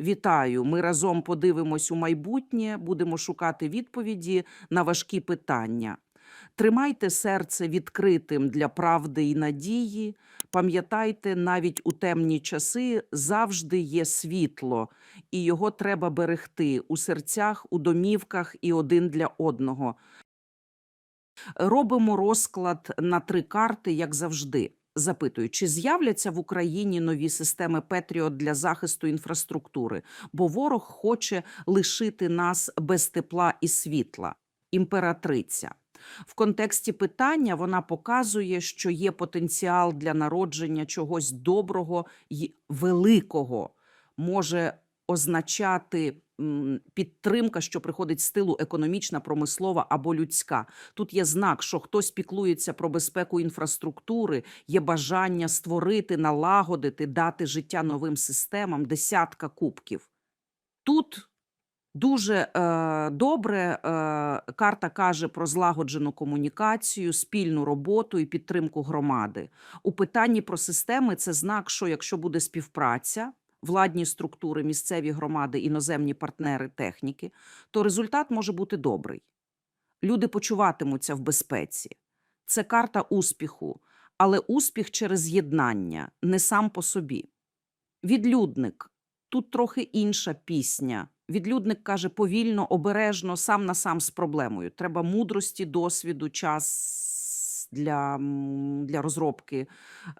Вітаю! Ми разом подивимось у майбутнє, будемо шукати відповіді на важкі питання. Тримайте серце відкритим для правди і надії. Пам'ятайте, навіть у темні часи завжди є світло, і його треба берегти у серцях, у домівках і один для одного. Робимо розклад на три карти, як завжди. Запитую, чи з'являться в Україні нові системи Петріот для захисту інфраструктури, бо ворог хоче лишити нас без тепла і світла. Імператриця. В контексті питання вона показує, що є потенціал для народження чогось доброго й великого, може означати підтримка, що приходить з тилу економічна, промислова або людська. Тут є знак, що хтось піклується про безпеку інфраструктури, є бажання створити, налагодити, дати життя новим системам, десятка кубків. Тут дуже е, добре е, карта каже про злагоджену комунікацію, спільну роботу і підтримку громади. У питанні про системи це знак, що якщо буде співпраця, владні структури, місцеві громади, іноземні партнери, техніки, то результат може бути добрий. Люди почуватимуться в безпеці. Це карта успіху, але успіх через єднання, не сам по собі. Відлюдник тут трохи інша пісня. Відлюдник каже повільно, обережно, сам на сам з проблемою. Треба мудрості, досвіду, час для, для розробки,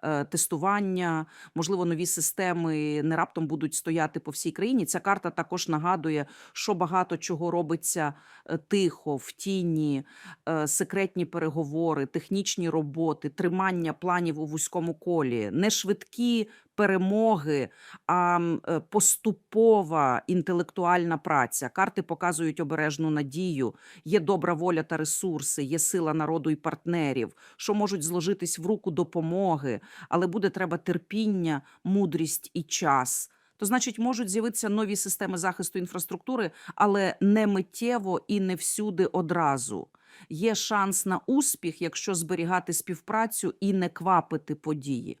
е, тестування. Можливо, нові системи не раптом будуть стояти по всій країні. Ця карта також нагадує, що багато чого робиться е, тихо, в тіні, е, секретні переговори, технічні роботи, тримання планів у вузькому колі, не швидкі перемоги, а е, поступова інтелектуальна праця. Карти показують обережну надію, є добра воля та ресурси, є сила народу і партнерів, що можуть зложитись в руку допомоги, але буде треба терпіння, мудрість і час. То значить, можуть з'явитися нові системи захисту інфраструктури, але не миттєво і не всюди одразу. Є шанс на успіх, якщо зберігати співпрацю і не квапити події.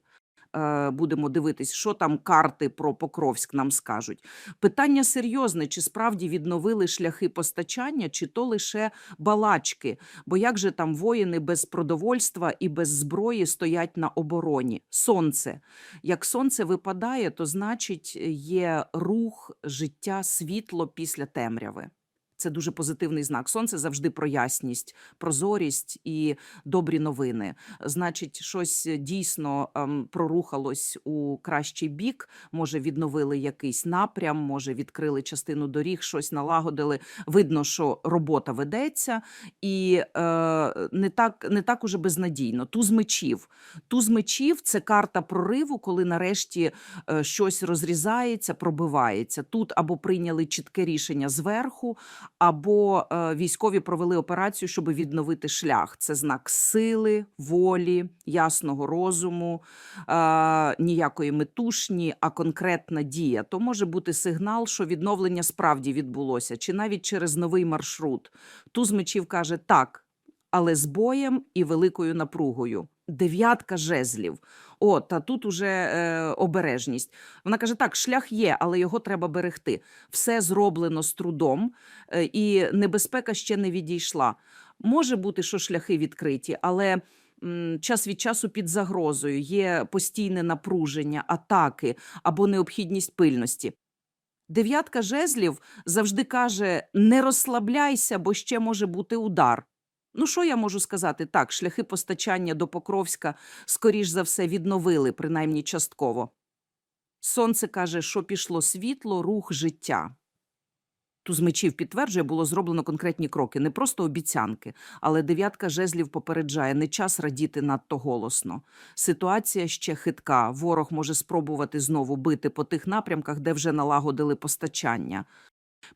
Е, Будемо дивитись, що там карти про Покровськ нам скажуть. Питання серйозне: чи справді відновили шляхи постачання, чи то лише балачки? Бо як же там воїни без продовольства і без зброї стоять на обороні? Сонце. Як сонце випадає, то значить є рух, життя, світло після темряви. Це дуже позитивний знак. Сонце завжди про ясність, прозорість і добрі новини. Значить, щось дійсно ем, прорухалось у кращий бік. Може, відновили якийсь напрям, може, відкрили частину доріг, щось налагодили. Видно, що робота ведеться, і е, не так не так уже безнадійно. Туз мечів. Туз мечів це карта прориву, коли нарешті е, щось розрізається, пробивається. Тут або прийняли чітке рішення зверху, або е, військові провели операцію, щоб відновити шлях. Це знак сили, волі, ясного розуму, е, ніякої метушні, а конкретна дія. То може бути сигнал, що відновлення справді відбулося, чи навіть через новий маршрут. Туз мечів каже так, але з боєм і великою напругою. Дев'ятка жезлів. О, та тут уже е, обережність. Вона каже: так, шлях є, але його треба берегти. Все зроблено з трудом, е, і небезпека ще не відійшла. Може бути, що шляхи відкриті, але час від часу під загрозою є постійне напруження, атаки або необхідність пильності. Дев'ятка жезлів завжди каже: не розслабляйся, бо ще може бути удар. Ну, що я можу сказати? Так, шляхи постачання до Покровська, скоріш за все, відновили, принаймні частково. Сонце каже, що пішло світло, рух, життя. Туз мечів підтверджує, було зроблено конкретні кроки, не просто обіцянки, але дев'ятка жезлів попереджає, не час радіти надто голосно. Ситуація ще хитка. Ворог може спробувати знову бити по тих напрямках, де вже налагодили постачання.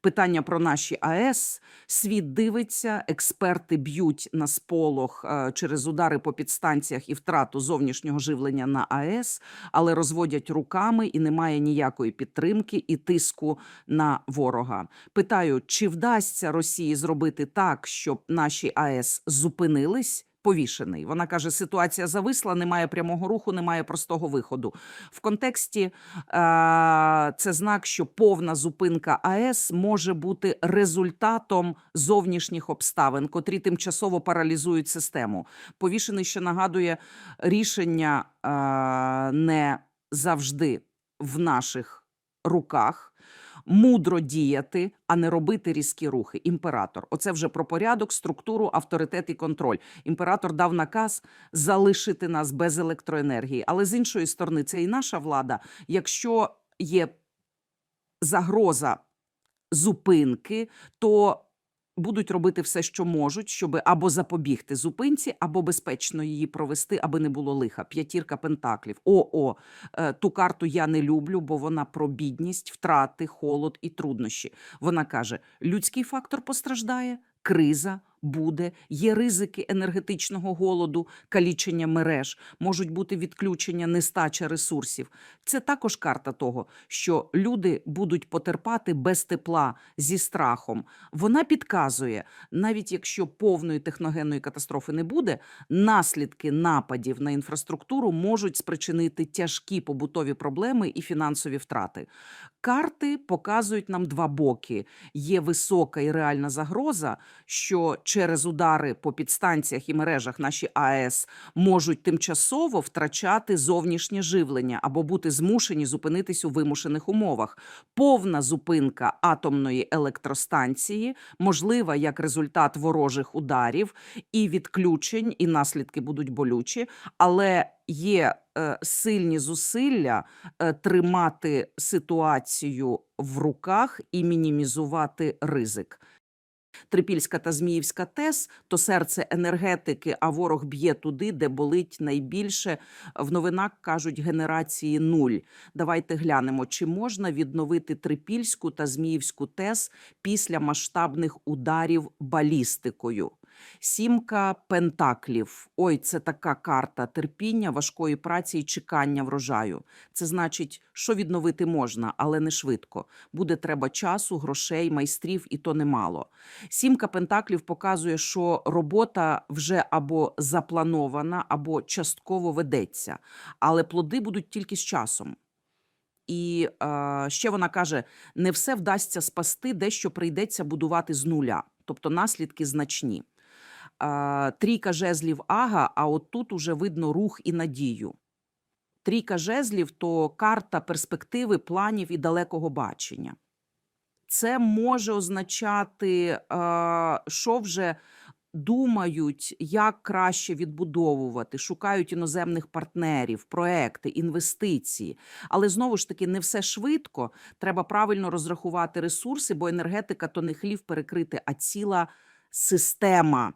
Питання про наші АЕС. Світ дивиться, експерти б'ють на сполох е, через удари по підстанціях і втрату зовнішнього живлення на АЕС, але розводять руками і немає ніякої підтримки і тиску на ворога. Питаю, чи вдасться Росії зробити так, щоб наші АЕС зупинились? Повішений. Вона каже: ситуація зависла, немає прямого руху, немає простого виходу. В контексті е, це знак, що повна зупинка АЕС може бути результатом зовнішніх обставин, котрі тимчасово паралізують систему. Повішений ще нагадує рішення е, не завжди в наших руках. Мудро діяти, а не робити різкі рухи. Імператор. Оце вже про порядок, структуру, авторитет і контроль. Імператор дав наказ залишити нас без електроенергії. Але з іншої сторони, це і наша влада. Якщо є загроза зупинки, то будуть робити все, що можуть, щоб або запобігти зупинці, або безпечно її провести, аби не було лиха. П'ятірка пентаклів. О, о, е, ту карту я не люблю, бо вона про бідність, втрати, холод і труднощі. Вона каже: людський фактор постраждає, криза. Буде, є ризики енергетичного голоду, калічення мереж, можуть бути відключення, нестача ресурсів. Це також карта того, що люди будуть потерпати без тепла зі страхом. Вона підказує, навіть якщо повної техногенної катастрофи не буде, наслідки нападів на інфраструктуру можуть спричинити тяжкі побутові проблеми і фінансові втрати. Карти показують нам два боки: є висока і реальна загроза, що через удари по підстанціях і мережах наші АЕС можуть тимчасово втрачати зовнішнє живлення або бути змушені зупинитись у вимушених умовах. Повна зупинка атомної електростанції можлива як результат ворожих ударів і відключень, і наслідки будуть болючі, але є е, сильні зусилля е, тримати ситуацію в руках і мінімізувати ризик. Трипільська та Зміївська ТЕС то серце енергетики, а ворог б'є туди, де болить найбільше. В новинах кажуть генерації нуль. Давайте глянемо, чи можна відновити Трипільську та Зміївську ТЕС після масштабних ударів балістикою. Сімка пентаклів. Ой, це така карта терпіння, важкої праці і чекання врожаю. Це значить, що відновити можна, але не швидко. Буде треба часу, грошей, майстрів, і то немало. Сімка пентаклів показує, що робота вже або запланована, або частково ведеться, але плоди будуть тільки з часом. І е, ще вона каже: не все вдасться спасти, дещо прийдеться будувати з нуля, тобто наслідки значні. Трійка жезлів ага, а от тут уже видно рух і надію. Трійка жезлів то карта перспективи, планів і далекого бачення. Це може означати, що вже думають, як краще відбудовувати, шукають іноземних партнерів, проекти, інвестиції. Але знову ж таки, не все швидко. Треба правильно розрахувати ресурси, бо енергетика то не хлів перекрити, а ціла система.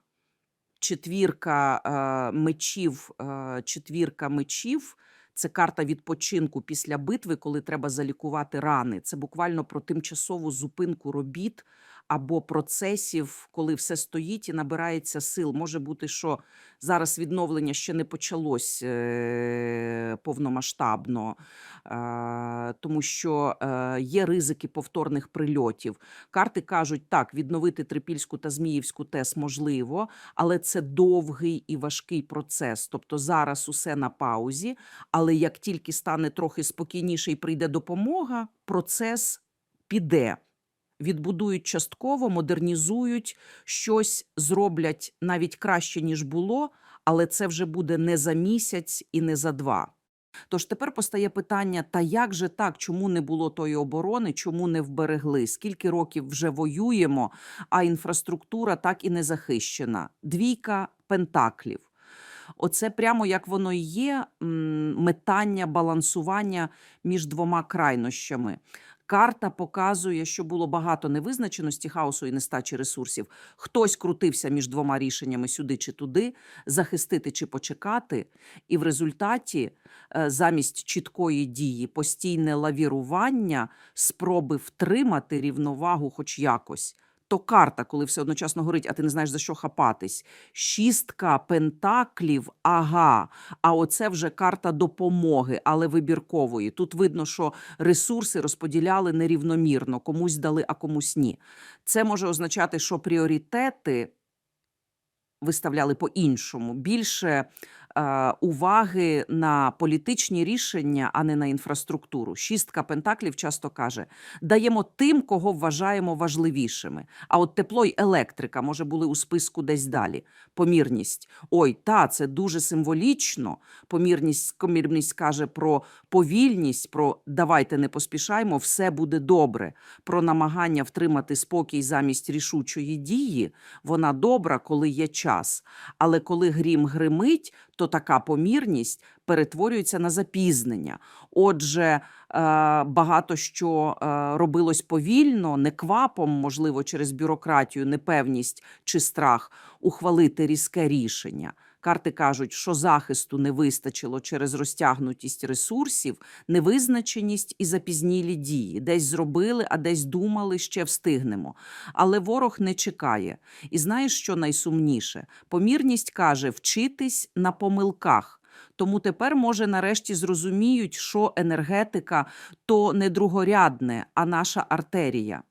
Четвірка е, мечів, е, четвірка мечів. Це карта відпочинку після битви, коли треба залікувати рани. Це буквально про тимчасову зупинку робіт або процесів, коли все стоїть і набирається сил. Може бути, що зараз відновлення ще не почалось е, повномасштабно, е, тому що е, є ризики повторних прильотів. Карти кажуть, так, відновити Трипільську та Зміївську ТЕС можливо, але це довгий і важкий процес. Тобто зараз усе на паузі, але як тільки стане трохи спокійніше і прийде допомога, процес піде. Відбудують частково, модернізують щось, зроблять навіть краще, ніж було, але це вже буде не за місяць і не за два. Тож тепер постає питання: та як же так, чому не було тої оборони, чому не вберегли? Скільки років вже воюємо, а інфраструктура так і не захищена? Двійка пентаклів. Оце прямо як воно і є метання, балансування між двома крайнощами. Карта показує, що було багато невизначеності, хаосу і нестачі ресурсів. Хтось крутився між двома рішеннями сюди чи туди, захистити чи почекати. І в результаті, е, замість чіткої дії, постійне лавірування, спроби втримати рівновагу, хоч якось. То карта, коли все одночасно горить, а ти не знаєш за що хапатись. Шістка пентаклів, ага. А оце вже карта допомоги, але вибіркової. Тут видно, що ресурси розподіляли нерівномірно, комусь дали, а комусь ні. Це може означати, що пріоритети виставляли по-іншому. Більше уваги на політичні рішення, а не на інфраструктуру. Шістка пентаклів часто каже: даємо тим, кого вважаємо важливішими. А от тепло й електрика може були у списку десь далі. Помірність. Ой, та це дуже символічно. Помірність, помірність каже про повільність, про давайте не поспішаймо, все буде добре. Про намагання втримати спокій замість рішучої дії. Вона добра, коли є час. Але коли грім гримить, то така помірність перетворюється на запізнення. Отже, е, багато що е, робилось повільно, неквапом, можливо, через бюрократію, непевність чи страх ухвалити різке рішення. Карти кажуть, що захисту не вистачило через розтягнутість ресурсів, невизначеність і запізнілі дії. Десь зробили, а десь думали, ще встигнемо. Але ворог не чекає. І знаєш, що найсумніше? Помірність каже вчитись на помилках. Тому тепер, може, нарешті зрозуміють, що енергетика то не другорядне, а наша артерія.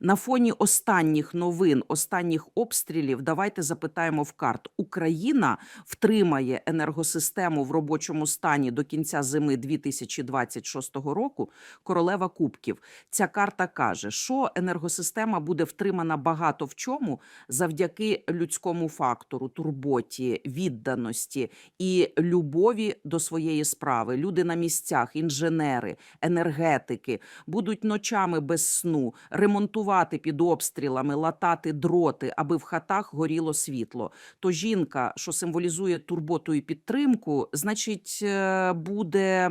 На фоні останніх новин, останніх обстрілів, давайте запитаємо в карт: Україна втримає енергосистему в робочому стані до кінця зими 2026 року. Королева Кубків. Ця карта каже, що енергосистема буде втримана багато в чому завдяки людському фактору, турботі, відданості і любові до своєї справи. Люди на місцях, інженери, енергетики будуть ночами без сну ремонтувати під обстрілами, латати дроти, аби в хатах горіло світло. То жінка, що символізує турботу і підтримку, значить, е, буде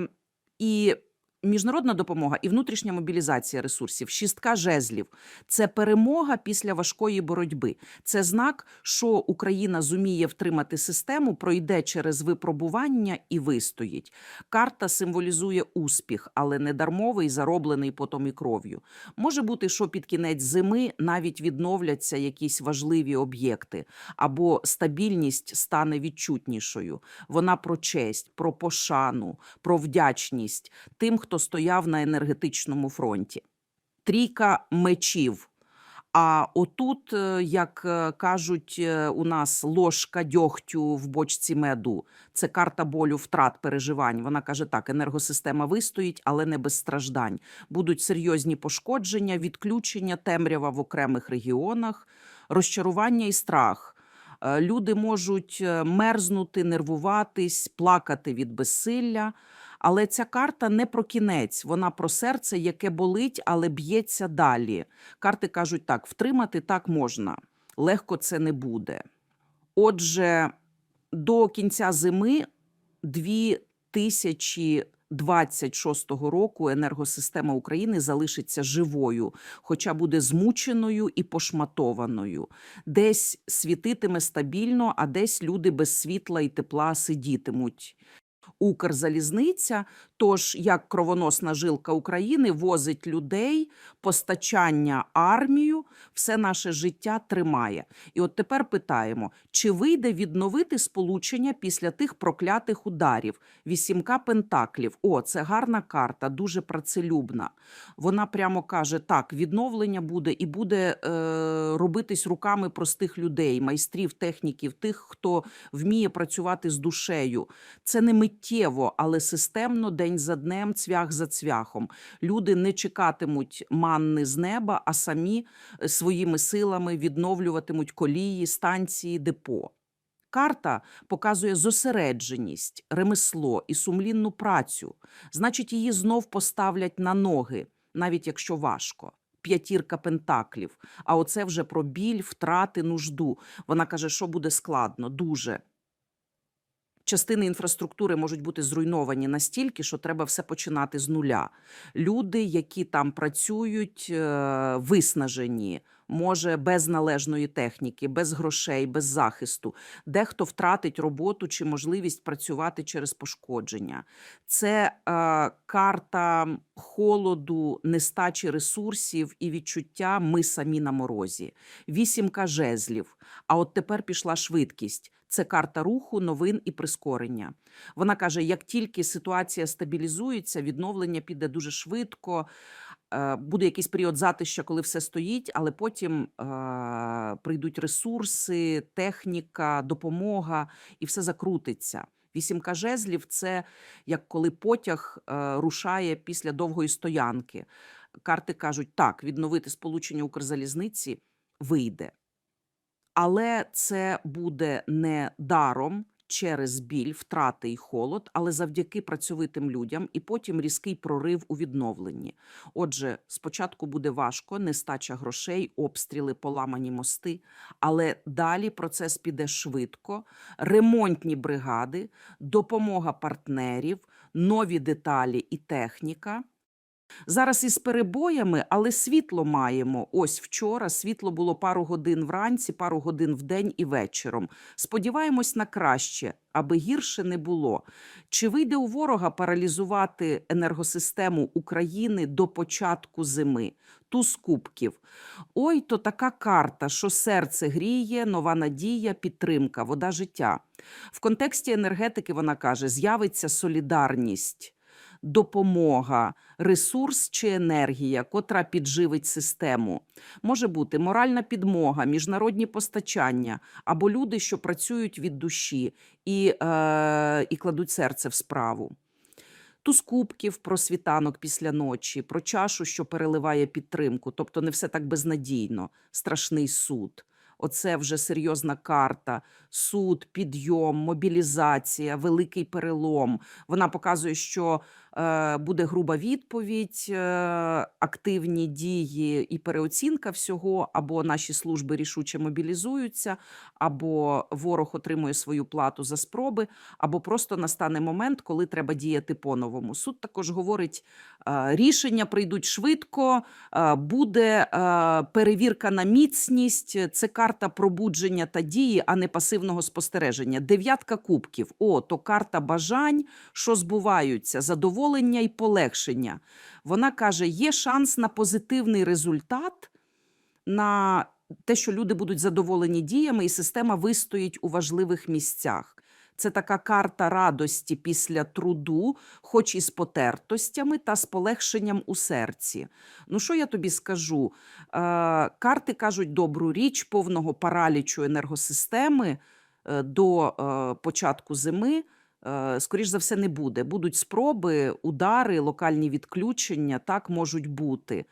і. Міжнародна допомога і внутрішня мобілізація ресурсів, шістка жезлів це перемога після важкої боротьби. Це знак, що Україна зуміє втримати систему, пройде через випробування і вистоїть. Карта символізує успіх, але не дармовий, зароблений потом і кров'ю. Може бути, що під кінець зими навіть відновляться якісь важливі об'єкти, або стабільність стане відчутнішою. Вона про честь, про пошану, про вдячність тим, хто стояв на енергетичному фронті. Трійка мечів. А отут, е, як е, кажуть е, у нас, ложка дьогтю в бочці меду. Це карта болю, втрат, переживань. Вона каже так: енергосистема вистоїть, але не без страждань. Будуть серйозні пошкодження, відключення, темрява в окремих регіонах, розчарування і страх. Люди можуть мерзнути, нервуватись, плакати від безсилля. Але ця карта не про кінець, вона про серце, яке болить, але б'ється далі. Карти кажуть так: втримати так можна, легко це не буде. Отже, до кінця зими 2026 року енергосистема України залишиться живою, хоча буде змученою і пошматованою. Десь світитиме стабільно, а десь люди без світла і тепла сидітимуть. Укрзалізниця, тож як кровоносна жилка України, возить людей, постачання армію, все наше життя тримає. І от тепер питаємо: чи вийде відновити сполучення після тих проклятих ударів? Вісімка пентаклів. О, це гарна карта, дуже працелюбна. Вона прямо каже: так, відновлення буде і буде е, робитись руками простих людей, майстрів, техніків, тих, хто вміє працювати з душею. Це не миттєво, але системно, день за днем, цвях за цвяхом. Люди не чекатимуть манни з неба, а самі е, своїми силами відновлюватимуть колії, станції, депо. Карта показує зосередженість, ремесло і сумлінну працю. Значить, її знов поставлять на ноги, навіть якщо важко. П'ятірка пентаклів. А оце вже про біль, втрати, нужду. Вона каже, що буде складно, дуже. Частини інфраструктури можуть бути зруйновані настільки, що треба все починати з нуля. Люди, які там працюють, е, виснажені, може без належної техніки, без грошей, без захисту. Дехто втратить роботу чи можливість працювати через пошкодження. Це е, карта холоду, нестачі ресурсів і відчуття ми самі на морозі. Вісімка жезлів. А от тепер пішла швидкість. Це карта руху, новин і прискорення. Вона каже: як тільки ситуація стабілізується, відновлення піде дуже швидко. Е, Буде якийсь період затища, коли все стоїть, але потім е, прийдуть ресурси, техніка, допомога, і все закрутиться. Вісімка жезлів це як коли потяг е, рушає після довгої стоянки. Карти кажуть, так, відновити сполучення Укрзалізниці вийде. Але це буде не даром через біль, втрати і холод, але завдяки працьовитим людям, і потім різкий прорив у відновленні. Отже, спочатку буде важко, нестача грошей, обстріли, поламані мости, але далі процес піде швидко, ремонтні бригади, допомога партнерів, нові деталі і техніка. Зараз із перебоями, але світло маємо. Ось вчора світло було пару годин вранці, пару годин вдень і вечором. Сподіваємось на краще, аби гірше не було. Чи вийде у ворога паралізувати енергосистему України до початку зими? Туз кубків. Ой, то така карта, що серце гріє, нова надія, підтримка, вода життя. В контексті енергетики вона каже: з'явиться солідарність допомога, ресурс чи енергія, котра підживить систему. Може бути моральна підмога, міжнародні постачання або люди, що працюють від душі і, е, і кладуть серце в справу. Туз кубків про світанок після ночі, про чашу, що переливає підтримку, тобто не все так безнадійно, страшний суд. Оце вже серйозна карта. Суд, підйом, мобілізація, великий перелом. Вона показує, що буде груба відповідь, е, активні дії і переоцінка всього, або наші служби рішуче мобілізуються, або ворог отримує свою плату за спроби, або просто настане момент, коли треба діяти по-новому. Суд також говорить, е, рішення прийдуть швидко, е, буде е, перевірка на міцність. Це карта пробудження та дії, а не пасивного спостереження. Дев'ятка кубків. О, то карта бажань, що збуваються, задоволення і полегшення. Вона каже: є шанс на позитивний результат, на те, що люди будуть задоволені діями, і система вистоїть у важливих місцях. Це така карта радості після труду, хоч і з потертостями та з полегшенням у серці. Ну, що я тобі скажу? Е, карти кажуть добру річ повного паралічу енергосистеми е, до е, початку зими. Е, Скоріш за все, не буде. Будуть спроби, удари, локальні відключення, так можуть бути.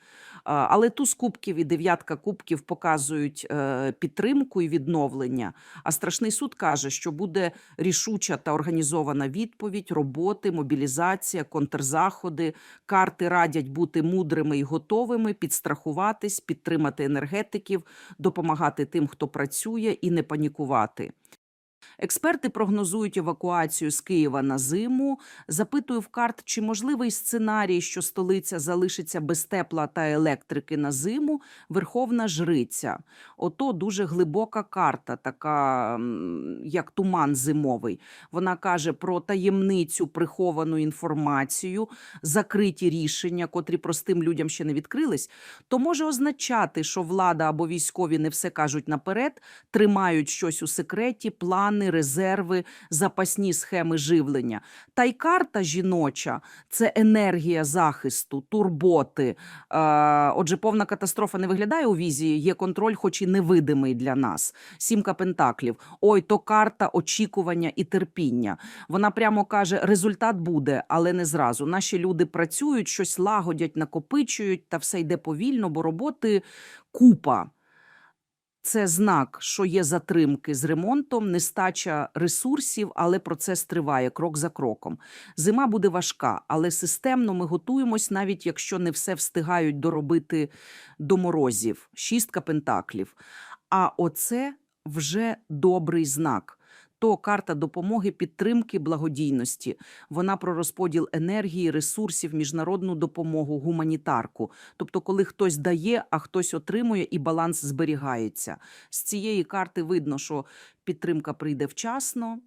А, Але туз кубків і дев'ятка кубків показують е, підтримку і відновлення. А страшний суд каже, що буде рішуча та організована відповідь, роботи, мобілізація, контрзаходи. Карти радять бути мудрими і готовими, підстрахуватись, підтримати енергетиків, допомагати тим, хто працює, і не панікувати. Експерти прогнозують евакуацію з Києва на зиму. Запитую в карт, чи можливий сценарій, що столиця залишиться без тепла та електрики на зиму. Верховна жриця. Ото дуже глибока карта, така як туман зимовий. Вона каже про таємницю, приховану інформацію, закриті рішення, котрі простим людям ще не відкрились. То може означати, що влада або військові не все кажуть наперед, тримають щось у секреті, плани, резерви, запасні схеми живлення. Та й карта жіноча це енергія захисту, турботи. Е, отже, повна катастрофа не виглядає у візії, є контроль, хоч і невидимий для нас. Сімка пентаклів. Ой, то карта очікування і терпіння. Вона прямо каже: результат буде, але не зразу. Наші люди працюють, щось лагодять, накопичують, та все йде повільно, бо роботи купа. Це знак, що є затримки з ремонтом, нестача ресурсів, але процес триває крок за кроком. Зима буде важка, але системно ми готуємось, навіть якщо не все встигають доробити до морозів. Шістка пентаклів. А оце вже добрий знак. То карта допомоги, підтримки, благодійності. Вона про розподіл енергії, ресурсів, міжнародну допомогу, гуманітарку. Тобто, коли хтось дає, а хтось отримує, і баланс зберігається. З цієї карти видно, що підтримка прийде вчасно.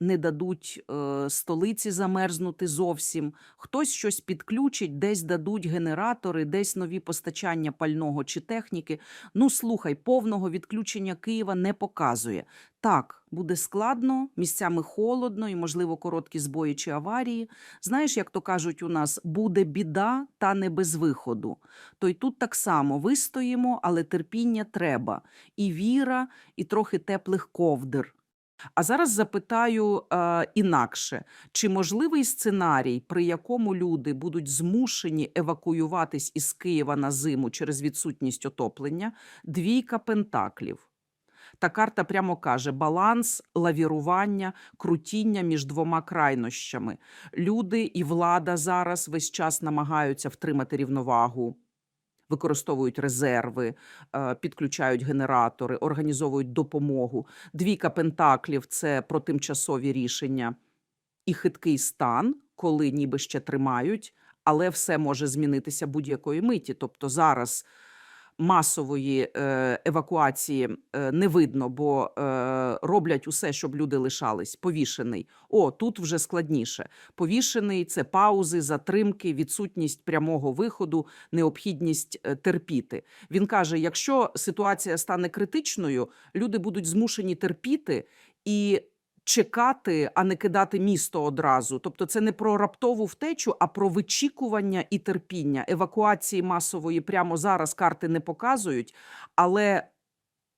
Не дадуть е, столиці замерзнути зовсім. Хтось щось підключить, десь дадуть генератори, десь нові постачання пального чи техніки. Ну слухай, повного відключення Києва не показує. Так, буде складно, місцями холодно і, можливо, короткі збої чи аварії. Знаєш, як то кажуть у нас, буде біда, та не без виходу. То й тут так само вистоїмо, але терпіння треба. І віра, і трохи теплих ковдр. А зараз запитаю е, інакше: чи можливий сценарій, при якому люди будуть змушені евакуюватись із Києва на зиму через відсутність отоплення? Двійка пентаклів. Та карта прямо каже: баланс, лавірування, крутіння між двома крайнощами. Люди і влада зараз весь час намагаються втримати рівновагу. Використовують резерви, е, підключають генератори, організовують допомогу. Двійка пентаклів це про тимчасові рішення і хиткий стан, коли ніби ще тримають, але все може змінитися будь-якої миті. Тобто зараз масової е, евакуації е, не видно, бо е, роблять усе, щоб люди лишались. Повішений. О, тут вже складніше. Повішений це паузи, затримки, відсутність прямого виходу, необхідність терпіти. Він каже: якщо ситуація стане критичною, люди будуть змушені терпіти і. Чекати, а не кидати місто одразу. Тобто, це не про раптову втечу, а про вичікування і терпіння. Евакуації масової прямо зараз карти не показують, але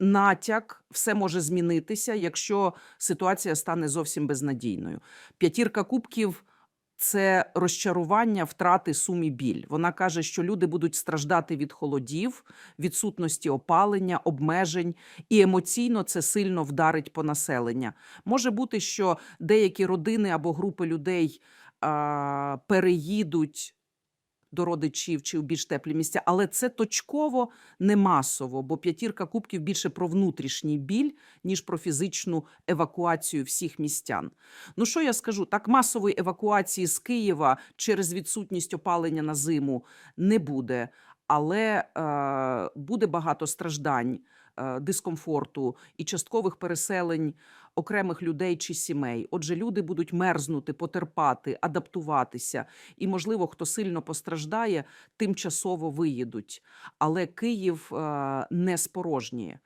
натяк все може змінитися, якщо ситуація стане зовсім безнадійною. П'ятірка кубків. Це розчарування, втрати, сум і біль. Вона каже, що люди будуть страждати від холодів, відсутності опалення, обмежень, і емоційно це сильно вдарить по населення. Може бути, що деякі родини або групи людей а, переїдуть до родичів чи в більш теплі місця, але це точково не масово, бо п'ятірка кубків більше про внутрішній біль, ніж про фізичну евакуацію всіх містян. Ну що я скажу? Так масової евакуації з Києва через відсутність опалення на зиму не буде, але е, буде багато страждань, дискомфорту і часткових переселень окремих людей чи сімей. Отже, люди будуть мерзнути, потерпати, адаптуватися, і, можливо, хто сильно постраждає, тимчасово виїдуть. Але Київ е, не спорожніє.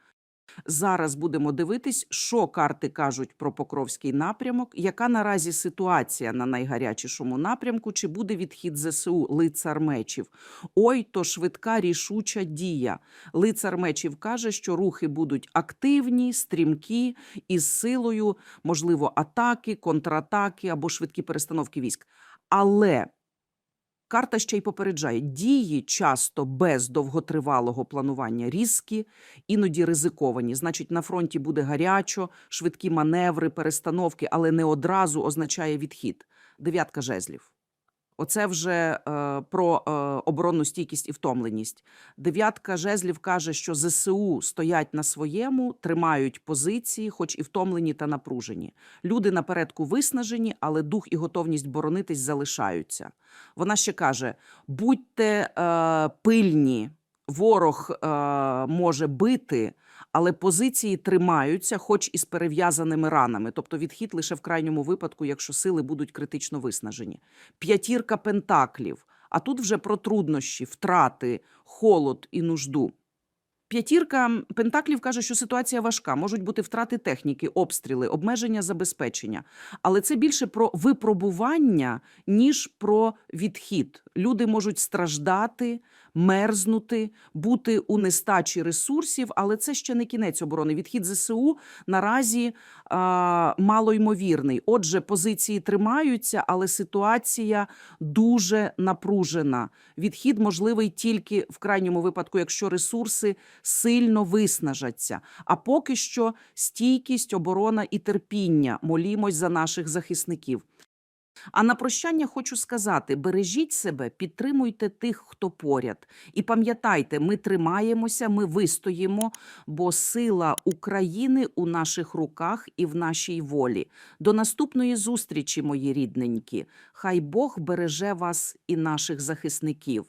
Зараз будемо дивитись, що карти кажуть про Покровський напрямок, яка наразі ситуація на найгарячішому напрямку, чи буде відхід ЗСУ лицар мечів. Ой, то швидка рішуча дія. Лицар мечів каже, що рухи будуть активні, стрімкі, із силою, можливо, атаки, контратаки або швидкі перестановки військ. Але Карта ще й попереджає, дії часто без довготривалого планування різкі, іноді ризиковані. Значить, на фронті буде гарячо, швидкі маневри, перестановки, але не одразу означає відхід. Дев'ятка жезлів. Оце вже е, про е, оборонну стійкість і втомленість. Дев'ятка жезлів каже, що ЗСУ стоять на своєму, тримають позиції, хоч і втомлені та напружені. Люди напередку виснажені, але дух і готовність боронитись залишаються. Вона ще каже: будьте е, пильні, ворог е, може бити. Але позиції тримаються, хоч і з перев'язаними ранами, тобто відхід лише в крайньому випадку, якщо сили будуть критично виснажені. П'ятірка пентаклів. А тут вже про труднощі, втрати, холод і нужду. П'ятірка пентаклів каже, що ситуація важка. Можуть бути втрати техніки, обстріли, обмеження забезпечення. Але це більше про випробування, ніж про відхід. Люди можуть страждати, мерзнути, бути у нестачі ресурсів, але це ще не кінець оборони. Відхід ЗСУ наразі а, малоймовірний. Отже, позиції тримаються, але ситуація дуже напружена. Відхід можливий тільки в крайньому випадку, якщо ресурси сильно виснажаться. А поки що стійкість, оборона і терпіння. Молімось за наших захисників. А на прощання хочу сказати: бережіть себе, підтримуйте тих, хто поряд. І пам'ятайте, ми тримаємося, ми вистоїмо, бо сила України у наших руках і в нашій волі. До наступної зустрічі, мої рідненькі. Хай Бог береже вас і наших захисників.